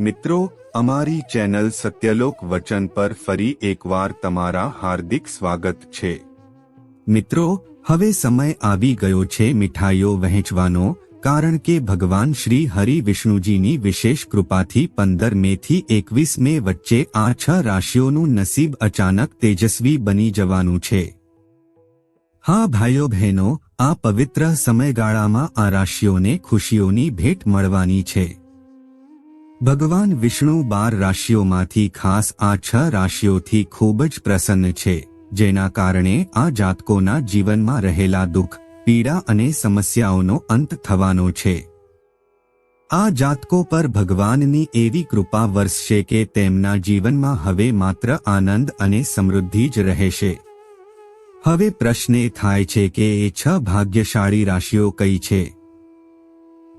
મિત્રો, અમારી ચેનલ સત્યલોક વચન પર ફરી એકવાર તમારા હાર્દિક સ્વાગત છે. મિત્રો, હવે સમય આવી ગયો છે મીઠાઈઓ વહેંચવાનો, કારણ કે ભગવાન શ્રી હરિ વિષ્ણુજીની વિશેષ કૃપાથી પંદર મે થી એકવીસ મે વચ્ચે આ છ રાશિઓનું નસીબ અચાનક તેજસ્વી બની જવાનું છે. હા ભાઈઓ બહેનો, આ પવિત્ર સમયગાળામાં આ રાશિઓને ખુશીઓની ભેટ મળવાની છે. ભગવાન વિષ્ણુ બાર રાશિઓમાંથી ખાસ આ છ રાશિઓથી ખૂબ જ પ્રસન્ન છે, જેના કારણે આ જાતકોના જીવનમાં રહેલા દુઃખ, પીડા અને સમસ્યાઓનો અંત થવાનો છે. આ જાતકો પર ભગવાનની એવી કૃપા વરસશે કે તેમના જીવનમાં હવે માત્ર આનંદ અને સમૃદ્ધિ જ રહેશે. હવે પ્રશ્ન એ થાય છે કે એ છ ભાગ્યશાળી રાશિઓ કઈ છે?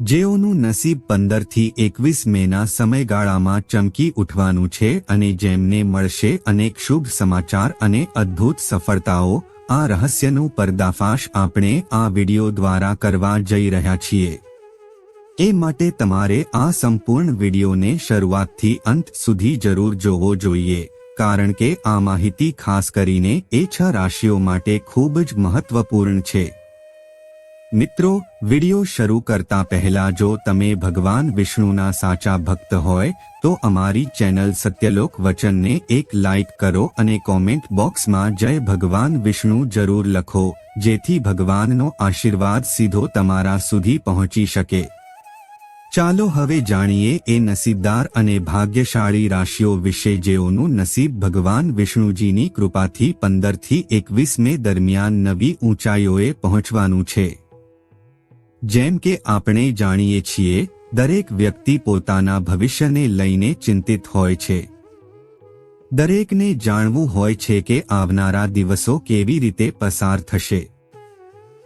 જેઓનું નસીબ પંદરથી એકવીસ મેના સમયગાળામાં ચમકી ઉઠવાનું છે અને જેમને મળશે અનેક શુભ સમાચાર અને અદ્ભુત સફળતાઓ, આ રહસ્યનું પર્દાફાશ આપણે આ વિડિયો દ્વારા કરવા જઈ રહ્યા છીએ. એ માટે તમારે આ સંપૂર્ણ વિડિયોને શરૂઆતથી અંત સુધી જરૂર જોવો જોઈએ, કારણ કે આ માહિતી ખાસ કરીને એ છ રાશિઓ માટે ખૂબ જ મહત્વપૂર્ણ છે. મિત્રો, વિડિયો શરૂ કરતા પહેલા જો તમે ભગવાન વિષ્ણુના સાચા ભક્ત હોય, તો અમારી ચેનલ સત્યલોક વચનને એક લાઇક કરો અને કોમેન્ટ બોક્સમાં જય ભગવાન વિષ્ણુ જરૂર લખો, જેથી ભગવાનનો આશીર્વાદ સીધો તમારા સુધી પહોંચી શકે. ચાલો હવે જાણીએ એ નસીબદાર અને ભાગ્યશાળી રાશિઓ વિશે જેઓનું નસીબ ભગવાન વિષ્ણુજીની કૃપાથી પંદરથી એકવીસ મે દરમિયાન નવી ઊંચાઈઓએ પહોંચવાનું છે. જેમ કે આપણે જાણીએ છીએ, દરેક વ્યક્તિ પોતાના ભવિષ્યને લઈને ચિંતિત હોય છે. દરેકને જાણવું હોય છે કે આવનારા દિવસો કેવી રીતે પસાર થશે.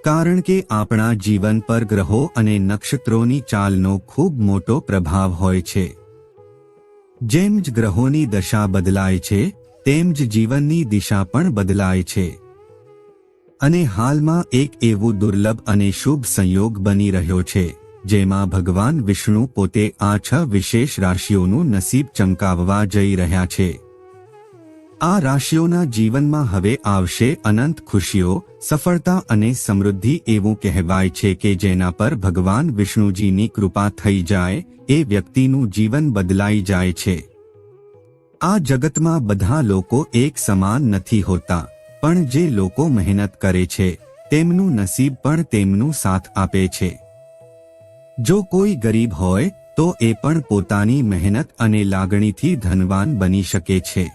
કારણ કે આપણા જીવન પર ગ્રહો અને નક્ષત્રોની ચાલનો ખૂબ મોટો પ્રભાવ હોય છે. જેમ જ ગ્રહોની દશા બદલાય છે, તેમ જ જીવનની દિશા પણ બદલાય છે. અને હાલમાં એક એવું દુર્લભ અને શુભ સંયોગ બની રહ્યો છે, જેમાં ભગવાન વિષ્ણુ પોતે આ છ વિશેષ રાશિઓનું નસીબ ચમકાવવા જઈ રહ્યા છે. આ રાશિઓના જીવનમાં હવે આવશે અનંત ખુશીઓ, સફળતા અને સમૃદ્ધિ એવું કહેવાય છે કે જેના પર ભગવાન વિષ્ણુજીની કૃપા થઈ જાય, એ વ્યક્તિનું જીવન બદલાઈ જાય છે. આ જગતમાં બધા લોકો એક સમાન નથી હોતા. પણ જે લોકો મહેનત કરે છે, તેમનું નસીબ પણ તેમનું સાથ આપે છે. જો કોઈ ગરીબ હોય, તો એ પણ પોતાની મહેનત અને લાગણીથી ધનવાન બની શકે છે.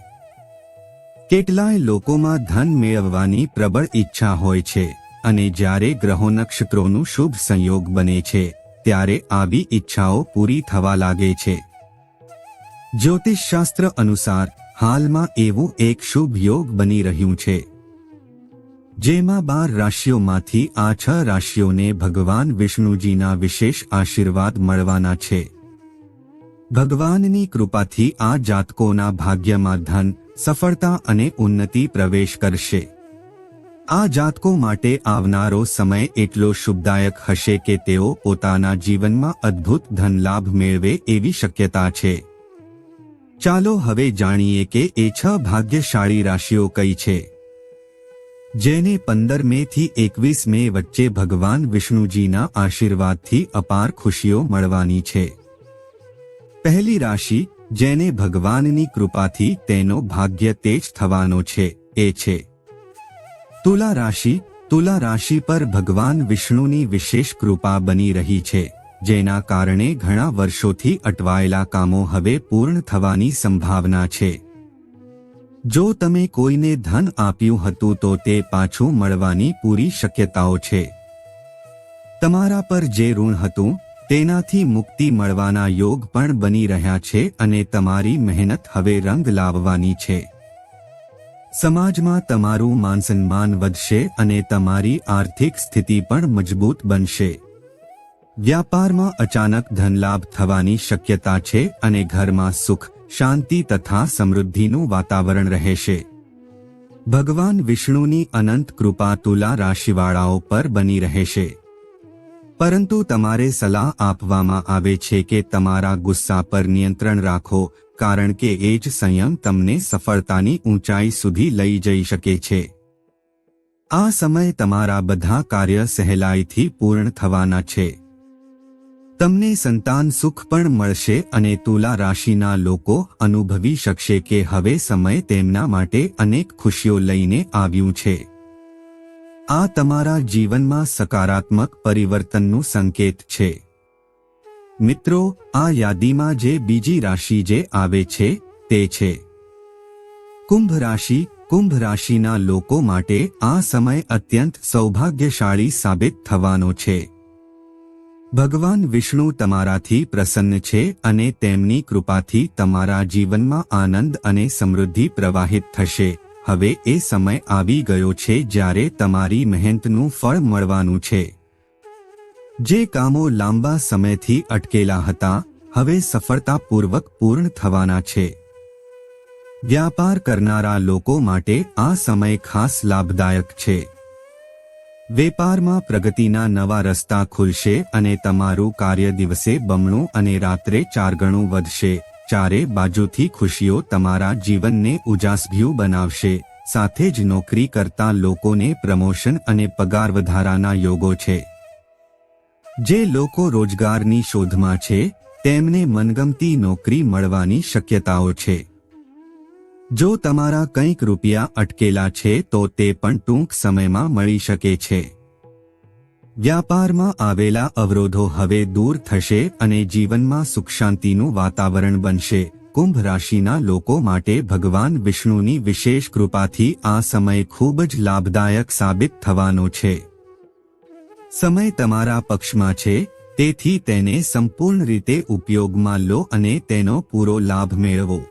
કેટલાય લોકોમાં ધન મેળવવાની પ્રબળ ઈચ્છા હોય છે, અને જ્યારે ગ્રહો નક્ષત્રોનું શુભ સંયોગ બને છે, ત્યારે આવી ઈચ્છાઓ પૂરી થવા લાગે છે. જ્યોતિષશાસ્ત્ર અનુસાર, હાલમાં એવું એક શુભ યોગ બની રહ્યું છે. જેમાં બાર રાશિઓમાંથી આ છ રાશિઓને ભગવાન વિષ્ણુજીના વિશેષ આશીર્વાદ મળવાના છે. ભગવાનની કૃપાથી આ જાતકોના ભાગ્યમાં ધન, સફળતા અને ઉન્નતિ પ્રવેશ કરશે. આ જાતકો માટે આવનારો સમય એટલો શુભદાયક હશે કે તેઓ પોતાના જીવનમાં અદ્ભુત ધનલાભ મેળવે એવી શક્યતા છે. ચાલો હવે જાણીએ કે એ છ ભાગ્યશાળી રાશિઓ કઈ છે. જેને પંદર મે થી એકવીસ મે વચ્ચે ભગવાન વિષ્ણુજીના આશીર્વાદથી અપાર ખુશીઓ મળવાની છે. પહેલી રાશિ, જેને ભગવાનની કૃપાથી તેનો ભાગ્ય તેજ થવાનો છે, એ છે. તુલા રાશિ તુલા રાશિ પર ભગવાન વિષ્ણુની વિશેષ કૃપા બની રહી છે, જેના કારણે ઘણા વર્ષોથી અટવાયેલા કામો હવે પૂર્ણ થવાની સંભાવના છે. જો તમે કોઈને ધન આપ્યું હતું તો તે પાછું મળવાની પૂરી શક્યતાઓ છે. તમારા પર જે ઋણ હતું, તેનાથી મુક્તિ મળવાના યોગ પણ બની રહ્યા છે અને તમારી મહેનત હવે રંગ લાવવાની છે. સમાજમાં તમારું માનસન્માન વધશે અને તમારી આર્થિક સ્થિતિ પણ મજબૂત બનશે. વ્યાપારમાં અચાનક ધનલાભ થવાની શક્યતા છે અને ઘરમાં સુખ શાંતિ તથા સમૃદ્ધિનું વાતાવરણ રહેશે. ભગવાન વિષ્ણુની અનંત કૃપા તુલા રાશિવાળાઓ પર બની રહેશે. પરંતુ તમારે સલાહ આપવામાં આવે છે કે તમારા ગુસ્સા પર નિયંત્રણ રાખો, કારણ કે એ જ સંયમ તમને સફળતાની ઊંચાઈ સુધી લઈ જઈ શકે છે. આ સમય તમારા બધા કાર્ય સહેલાઈથી પૂર્ણ થવાના છે. તમને સંતાન સુખ પણ મળશે અને તુલા રાશિના લોકો અનુભવી શકશે કે હવે સમય તેમના માટે અનેક ખુશીઓ લઈને આવ્યું છે. આ તમારા જીવનમાં સકારાત્મક પરિવર્તનનું સંકેત છે. મિત્રો, આ યાદીમાં જે બીજી રાશિ જે આવે છે, તે છે. કુંભ રાશિ, કુંભ રાશિના લોકો માટે આ સમય અત્યંત સૌભાગ્યશાળી સાબિત થવાનો છે. ભગવાન વિષ્ણુ તમારાથી પ્રસન્ન છે અને તેમની કૃપાથી તમારા જીવનમાં આનંદ અને સમૃદ્ધિ પ્રવાહિત થશે. હવે એ સમય આવી ગયો છે જ્યારે તમારી મહેનતનું ફળ મળવાનું છે. જે કામો લાંબા સમયથી અટકેલા હતા, હવે સફળતાપૂર્વક પૂર્ણ થવાના છે. વ્યાપાર કરનારા લોકો માટે આ સમય ખાસ લાભદાયક છે. વેપારમાં પ્રગતિના નવા રસ્તા ખુલશે અને તમારું કાર્ય દિવસે બમણું અને રાત્રે ચાર ગણું વધશે. ચારે બાજુથી ખુશીઓ તમારા જીવનને ઉજાસભ્યું બનાવશે. સાથે જ નોકરી કરતા લોકોને પ્રમોશન અને પગાર વધારાના યોગો છે. જે લોકો રોજગારની શોધમાં છે, તેમને મનગમતી નોકરી મળવાની શક્યતાઓ છે. જો તમારા કંઈક રૂપિયા અટકેલા છે તો તે પણ ટૂંક સમયમાં મળી શકે છે. વ્યાપારમાં આવેલા અવરોધો હવે દૂર થશે અને જીવનમાં સુખ શાંતિનું વાતાવરણ બનશે. કુંભ રાશિના લોકો માટે ભગવાન વિષ્ણુની વિશેષ કૃપાથી આ સમય ખૂબ જ લાભદાયક સાબિત થવાનો છે. સમય તમારા પક્ષમાં છે, તેથી તેને સંપૂર્ણ રીતે ઉપયોગમાં લો અને તેનો પૂરો લાભ મેળવો.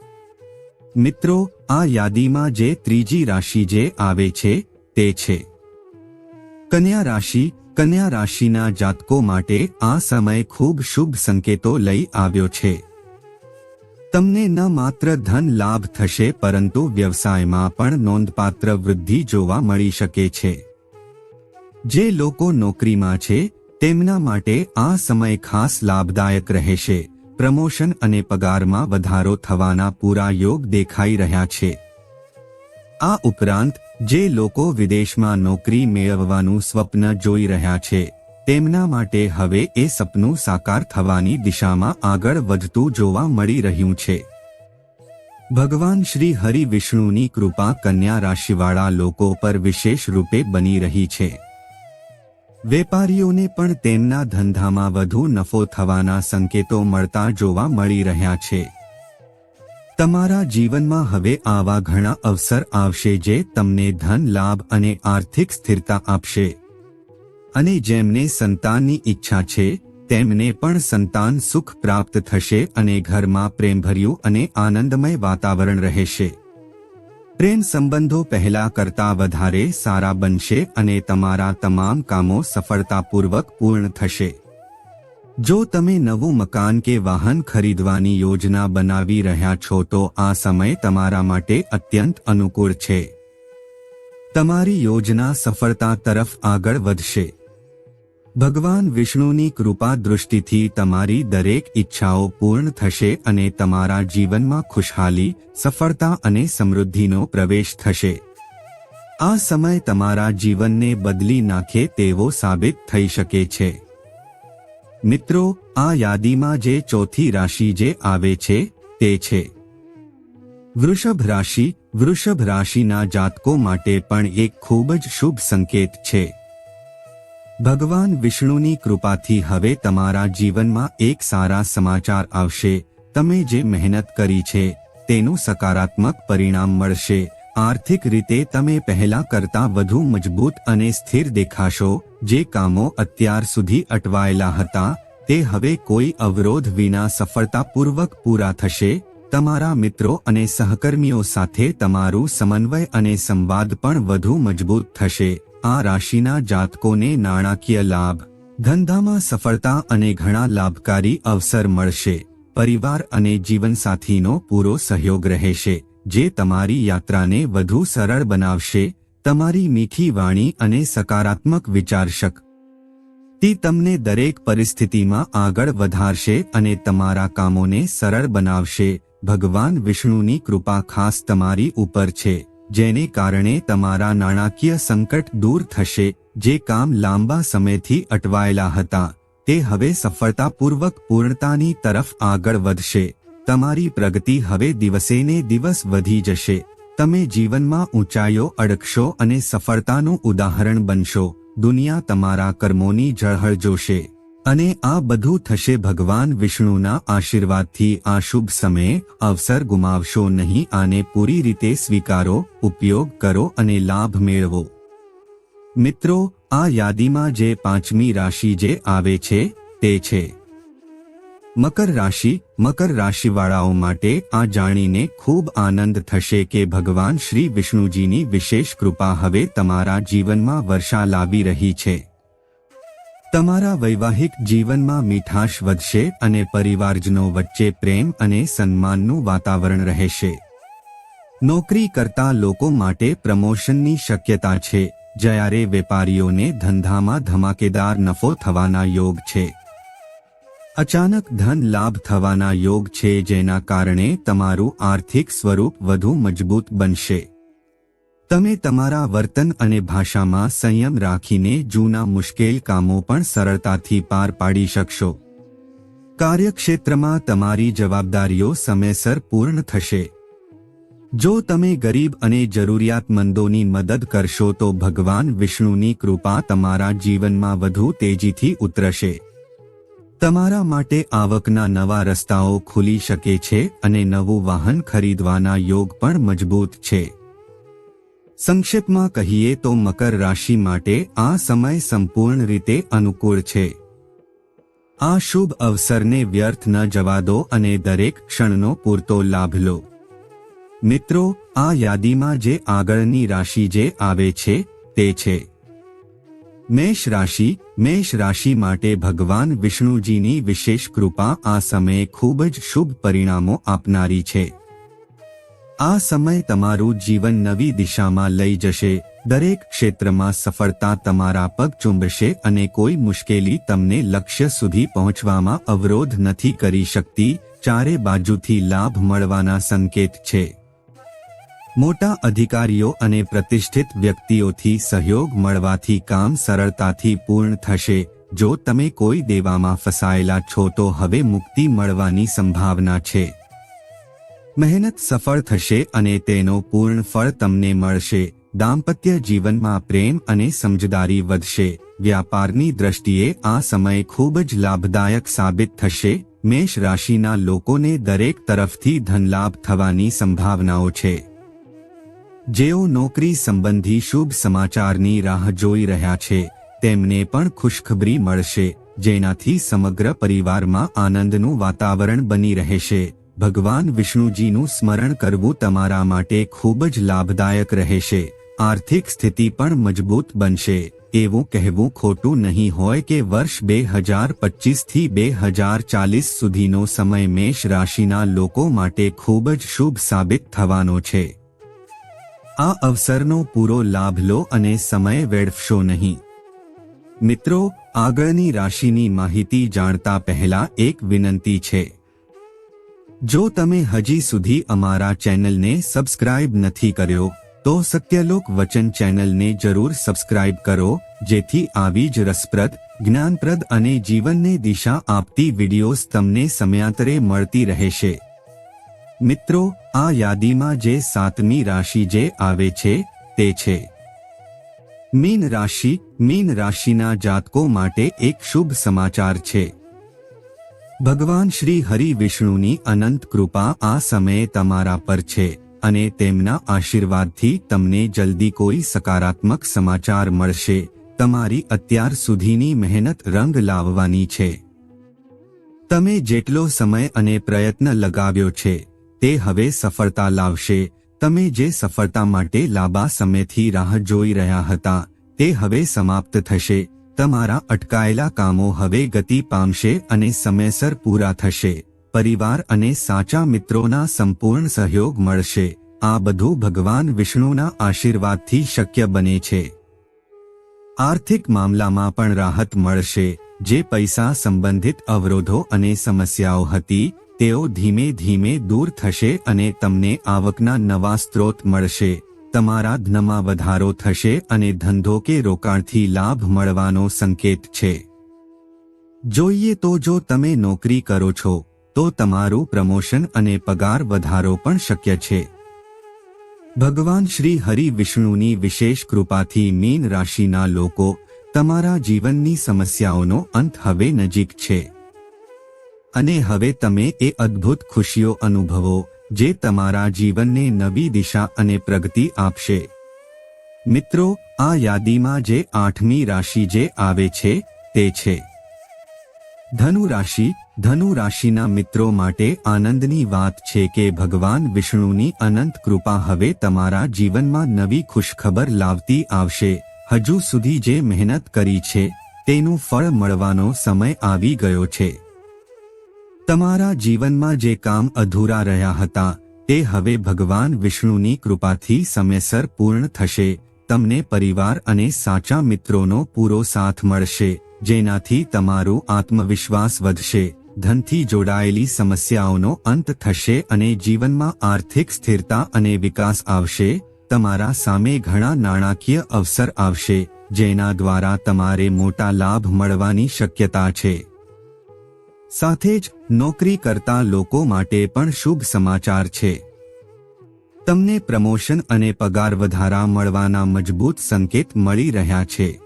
મિત્રો, આ યાદીમાં જે ત્રીજી રાશિ જે આવે છે, તે છે. કન્યા રાશિ, કન્યા રાશિના જાતકો માટે આ સમય ખૂબ શુભ સંકેતો લઈ આવ્યો છે. તમને ન માત્ર ધન લાભ થશે, પરંતુ વ્યવસાયમાં પણ નોંધપાત્ર વૃદ્ધિ જોવા મળી શકે છે. જે લોકો નોકરીમાં છે, તેમના માટે આ સમય ખાસ લાભદાયક રહેશે. પ્રમોશન અને પગારમાં વધારો થવાના પૂરા યોગ દેખાઈ રહ્યા છે. આ ઉપરાંત, જે લોકો વિદેશમાં નોકરી મેળવવાનું સ્વપ્ન જોઈ રહ્યા છે, તેમના માટે હવે એ સપનું સાકાર થવાની દિશામાં આગળ વધતું જોવા મળી રહ્યું છે. ભગવાન શ્રી હરિ વિષ્ણુની કૃપા કન્યા રાશિવાળા લોકો પર વિશેષ રૂપે બની રહી છે. વેપારીઓને પણ તેમના ધંધામાં વધુ નફો થવાના સંકેતો મળતા જોવા મળી રહ્યા છે. તમારા જીવનમાં હવે આવા ઘણા અવસર આવશે જે તમને ધન, લાભ અને આર્થિક સ્થિરતા આપશે. અને જેમને સંતાનની ઈચ્છા છે, તેમને પણ સંતાન સુખ પ્રાપ્ત થશે અને ઘરમાં પ્રેમભર્યું અને આનંદમય વાતાવરણ રહેશે. પ્રેમ સંબંધો પહેલા કરતા વધારે સારા બનશે અને તમારા તમામ કામો સફળતાપૂર્વક પૂર્ણ થશે. જો તમે નવું મકાન કે વાહન ખરીદવાની યોજના બનાવી રહ્યા છો તો આ સમય તમારા માટે અત્યંત અનુકૂળ છે. તમારી યોજના સફળતા તરફ આગળ વધશે. ભગવાન વિષ્ણુની કૃપા દૃષ્ટિથી તમારી દરેક ઈચ્છાઓ પૂર્ણ થશે અને તમારા જીવનમાં ખુશહાલી, સફળતા અને સમૃદ્ધિનો પ્રવેશ થશે. આ સમય તમારા જીવનને બદલી નાખે તેવો સાબિત થઈ શકે છે. મિત્રો, આ યાદીમાં જે ચોથી રાશિ જે આવે છે, તે છે. વૃષભ રાશિ. વૃષભ રાશિના જાતકો માટે પણ એક ખૂબ જ શુભ સંકેત છે. ભગવાન વિષ્ણુની કૃપાથી હવે તમારા જીવનમાં એક સારા સમાચાર આવશે. તમે જે મહેનત કરી છે, તેનું સકારાત્મક પરિણામ મળશે. આર્થિક રીતે તમે પહેલા કરતા વધુ મજબૂત અને સ્થિર દેખાશો. જે કામો અત્યાર સુધી અટવાયેલા હતા, તે હવે કોઈ અવરોધ વિના સફળતાપૂર્વક પૂરા થશે. તમારા મિત્રો અને સહકર્મીઓ સાથે તમારું સમન્વય અને સંવાદ પણ વધુ મજબૂત થશે. આ રાશિના જાતકોને નાણાકીય લાભ, ધંધામાં સફળતા અને ઘણા લાભકારી અવસર મળશે. પરિવાર અને જીવનસાથીનો પૂરો સહયોગ રહેશે, જે તમારી યાત્રાને વધુ સરળ બનાવશે, તમારી મીઠી વાણી અને સકારાત્મક વિચારશક. તે તમને દરેક પરિસ્થિતિમાં આગળ વધારશે અને તમારા કામોને સરળ બનાવશે. ભગવાન વિષ્ણુની કૃપા ખાસ તમારી ઉપર છે. જેને કારણે તમારા નાણાકીય સંકટ દૂર થશે. જે કામ લાંબા સમયથી અટવાયેલા હતા, તે હવે સફળતાપૂર્વક પૂર્ણતાની તરફ આગળ વધશે. તમારી પ્રગતિ હવે દિવસેને દિવસ વધી જશે. તમે જીવનમાં ઊંચાઈઓ અડકશો અને સફળતાનું ઉદાહરણ બનશો. દુનિયા તમારા કર્મોની ઝળહળ જોશે. અને આ બધું થશે ભગવાન વિષ્ણુના આશીર્વાદથી. આ શુભ સમયે અવસર ગુમાવશો નહીં, આને પૂરી રીતે સ્વીકારો, ઉપયોગ કરો અને લાભ મેળવો. મિત્રો, આ યાદીમાં જે પાંચમી રાશિ જે આવે છે, તે છે. મકર રાશિ, મકર રાશિવાળાઓ માટે આ જાણીને ખૂબ આનંદ થશે કે ભગવાન શ્રી વિષ્ણુજીની વિશેષ કૃપા હવે તમારા જીવનમાં વર્ષા લાવી રહી છે. તમારા વૈવાહિક જીવનમાં મીઠાશ વધશે અને પરિવારજનો વચ્ચે પ્રેમ અને સન્માનનું વાતાવરણ રહેશે. નોકરી કરતા લોકો માટે પ્રમોશનની શક્યતા છે, જ્યારે વેપારીઓને ધંધામાં ધમાકેદાર નફો થવાના યોગ છે. અચાનક ધન લાભ થવાના યોગ છે જેના કારણે તમારું આર્થિક સ્વરૂપ વધુ મજબૂત બનશે. તમે તમારા વર્તન અને ભાષામાં સંયમ રાખીને જૂના મુશ્કેલ કામો પણ સરળતાથી પાર પાડી શકશો. કાર્યક્ષેત્રમાં તમારી જવાબદારીઓ સમયસર પૂર્ણ થશે. જો તમે ગરીબ અને જરૂરિયાતમંદોની મદદ કરશો તો ભગવાન વિષ્ણુની કૃપા તમારા જીવનમાં વધુ તેજીથી ઉતરશે. તમારા માટે આવકના નવા રસ્તાઓ ખુલી શકે છે અને નવું વાહન ખરીદવાના યોગ પણ મજબૂત છે. સંક્ષેપમાં કહીએ તો મકર રાશિ માટે આ સમય સંપૂર્ણ રીતે અનુકૂળ છે. આ શુભ અવસરને વ્યર્થ ન જવા દો અને દરેક ક્ષણનો પૂરતો લાભ લો. મિત્રો, આ યાદીમાં જે આગળની રાશિ જે આવે છે, તે છે. મેષ રાશિ મેષ રાશિ માટે ભગવાન વિષ્ણુજીની વિશેષ કૃપા આ સમયે ખૂબ જ શુભ પરિણામો આપનારી છે. આ સમય તમારું જીવન નવી દિશામાં લઈ જશે. દરેક ક્ષેત્રમાં સફળતા તમારા પગ ચુંબશે અને કોઈ મુશ્કેલી તમને લક્ષ્ય સુધી પહોંચવામાં અવરોધ નથી કરી શકતી. ચારે બાજુથી લાભ મળવાના સંકેત છે. મોટા અધિકારીઓ અને પ્રતિષ્ઠિત વ્યક્તિઓથી સહયોગ મળવાથી કામ સરળતાથી પૂર્ણ થશે. જો તમે કોઈ દેવામાં ફસાયેલા છો તો હવે મુક્તિ મળવાની સંભાવના છે. મહેનત સફળ થશે અને તેનો પૂર્ણ ફળ તમને મળશે. દાંપત્ય જીવનમાં પ્રેમ અને સમજદારી વધશે. વ્યાપારની દ્રષ્ટિએ આ સમય ખૂબ જ લાભદાયક સાબિત થશે. મેષ રાશિના લોકોને દરેક તરફથી ધનલાભ થવાની સંભાવનાઓ છે. જેઓ નોકરી સંબંધી શુભ સમાચારની રાહ જોઈ રહ્યા છે, તેમને પણ ખુશખબરી મળશે, જેનાથી સમગ્ર પરિવારમાં આનંદનું વાતાવરણ બની રહેશે. ભગવાન વિષ્ણુજીનું સ્મરણ કરવું તમારા માટે ખૂબ જ લાભદાયક રહેશે. આર્થિક સ્થિતિ પણ મજબૂત બનશે. એવું કહેવું ખોટું નહીં હોય કે વર્ષ બે હજાર પચીસથી બે હજાર ચાલીસ સુધીનો સમય મેષ રાશિના લોકો માટે ખૂબ જ શુભ સાબિત થવાનો છે. આ અવસરનો પૂરો લાભ લો અને સમય વેડફશો નહીં. મિત્રો, આગળની રાશિની માહિતી જાણતા પહેલા એક વિનંતી છે. જો તમે હજી સુધી અમારા ચેનલને સબસ્ક્રાઇબ નથી કર્યો, તો સત્યલોક વચન ચેનલને જરૂર સબસ્ક્રાઇબ કરો, જેથી આવી જ રસપ્રદ, જ્ઞાનપ્રદ અને જીવનને દિશા આપતી વિડીયોઝ તમને સમયાંતરે મળતી રહેશે. મિત્રો, આ યાદીમાં જે સાતમી રાશિ જે આવે છે, તે છે. મીન રાશિ, મીન રાશિના જાતકો માટે એક શુભ સમાચાર છે. ભગવાન શ્રી હરિ વિષ્ણુની અનંત કૃપા આ સમયે તમારા પર છે અને તેમના આશીર્વાદથી તમને જલ્દી કોઈ સકારાત્મક સમાચાર મળશે. તમારી અત્યાર સુધીની મહેનત રંગ લાવવાની છે. તમે જેટલો સમય અને પ્રયત્ન લગાવ્યો છે, તે હવે સફળતા લાવશે. તમે જે સફળતા માટે લાંબા સમયથી રાહ જોઈ રહ્યા હતા, તે હવે સમાપ્ત થશે. તમારા અટકાયેલા કામો હવે ગતિ પામશે અને સમયસર પૂરા થશે. પરિવાર અને સાચા મિત્રોના સંપૂર્ણ સહયોગ મળશે. આ બધું ભગવાન વિષ્ણુના આશીર્વાદથી શક્ય બને છે. આર્થિક મામલામાં પણ રાહત મળશે. જે પૈસા સંબંધિત અવરોધો અને સમસ્યાઓ હતી, તેઓ ધીમે ધીમે દૂર થશે અને તમને આવકના નવા સ્ત્રોત મળશે. તમારા ધનમાં વધારો થશે અને ધંધો કે રોકાણથી લાભ મળવાનો સંકેત છે. જોઈએ તો જો તમે નોકરી કરો છો, તો તમારું પ્રમોશન અને પગાર વધારો પણ શક્ય છે. ભગવાન શ્રી હરિ વિષ્ણુની વિશેષ કૃપાથી મીન રાશિના લોકો તમારા જીવનની સમસ્યાઓનો અંત હવે નજીક છે. અને હવે તમે એ અદ્ભુત ખુશીઓ અનુભવો જે તમારા જીવનને નવી દિશા અને પ્રગતિ આપશે. મિત્રો, આ યાદીમાં જે આઠમી રાશિ જે આવે છે, તે છે. ધનુ રાશિ, ધનુ રાશિના મિત્રો માટે આનંદની વાત છે કે ભગવાન વિષ્ણુની અનંત કૃપા હવે તમારા જીવનમાં નવી ખુશખબર લાવતી આવશે. હજુ સુધી જે મહેનત કરી છે, તેનું ફળ મળવાનો સમય આવી ગયો છે. તમારા જીવનમાં જે કામ અધૂરા રહ્યા હતા, તે હવે ભગવાન વિષ્ણુની કૃપાથી સમયસર પૂર્ણ થશે, તમને પરિવાર અને સાચા મિત્રોનો પૂરો સાથ મળશે, જેનાથી તમારું આત્મવિશ્વાસ વધશે, ધનથી જોડાયેલી સમસ્યાઓનો અંત થશે અને જીવનમાં આર્થિક સ્થિરતા અને વિકાસ આવશે, તમારા સામે ઘણા નાણાકીય અવસર આવશે, જેના દ્વારા તમારે મોટા લાભ મળવાની શક્યતા છે. સાથે જ નોકરી કરતા લોકો માટે પણ શુભ સમાચાર છે. તમને પ્રમોશન અને પગાર વધારા મળવાના મજબૂત સંકેત મળી રહ્યા છે.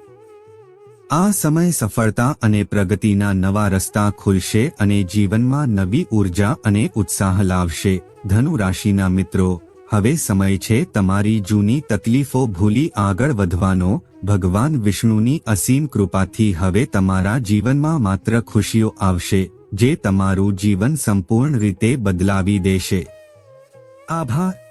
આ સમય સફળતા અને પ્રગતિના નવા રસ્તા ખુલશે અને જીવનમાં નવી ઊર્જા અને ઉત્સાહ લાવશે. ધનુ રાશિના મિત્રો, હવે સમય છે તમારી જૂની તકલીફો ભૂલી આગળ વધવાનો. ભગવાન વિષ્ણુની અસીમ કૃપાથી હવે તમારા જીવનમાં માત્ર ખુશીઓ આવશે. જે તમારું જીવન સંપૂર્ણ રીતે બદલાવી દેશે. આભાર.